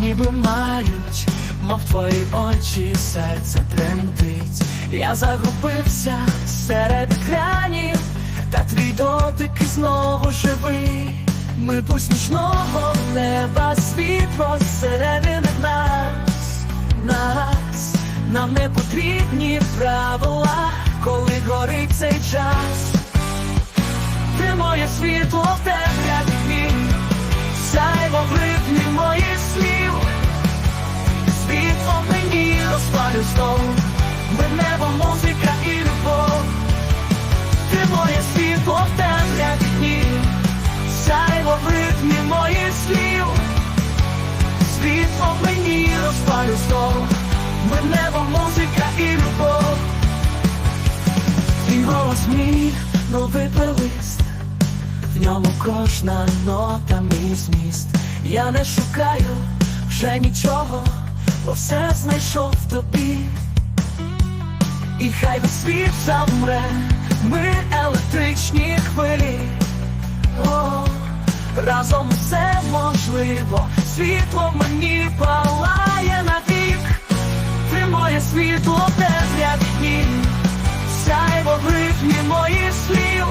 ніби мають, мов твої очі, серце тремтить. Я загубився серед екранів, та твій дотик знову живий. Ми пусть нічного неба світло середини нас, нас, нам не потрібні правила, коли горить цей час. Ти моє світло в темряві ритмі моїх слів, світло мені розпалю знов, ми небо, музика і любов. Твій голос мій новий плейлист в ньому кожна нота мій зміст. Я не шукаю вже нічого, бо все знайшов в тобі. І хай весь світ замре, ми електричні хвилі. О, разом все можливо, світло мені палає навік. Ти моє світло в темряві дні, сяйво в ритмі моїх слів.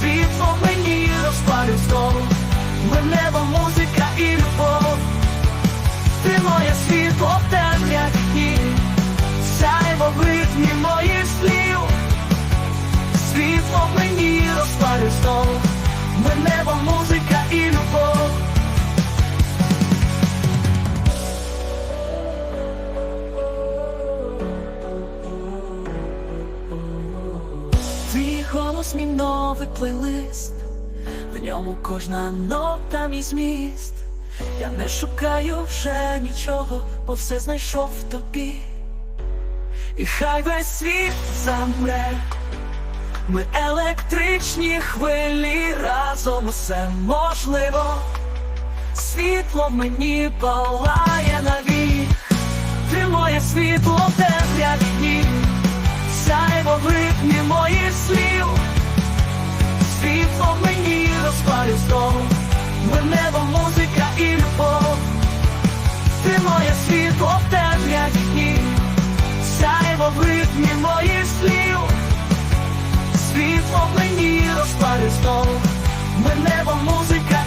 Світло мені розпалю знову, ми небо, музика і любов. Ти моє світло в темряві дні, сяйво в ритмі моїх слів. Світло мені розпалю знову, Мій новий плейлист, в ньому кожна нота мій зміст. Я не шукаю вже нічого, бо все знайшов в тобі. І хай весь світ замре, ми електричні хвилі, разом усе можливо. Світло мені палає навік, ти моє світло в темряві дні сяйво в моїх знову, ми небо, музика і любов, ти моє світло в темряві дні, сяйво в ритмі моїх слів, світло в мені розпалю знову, ми небо, музика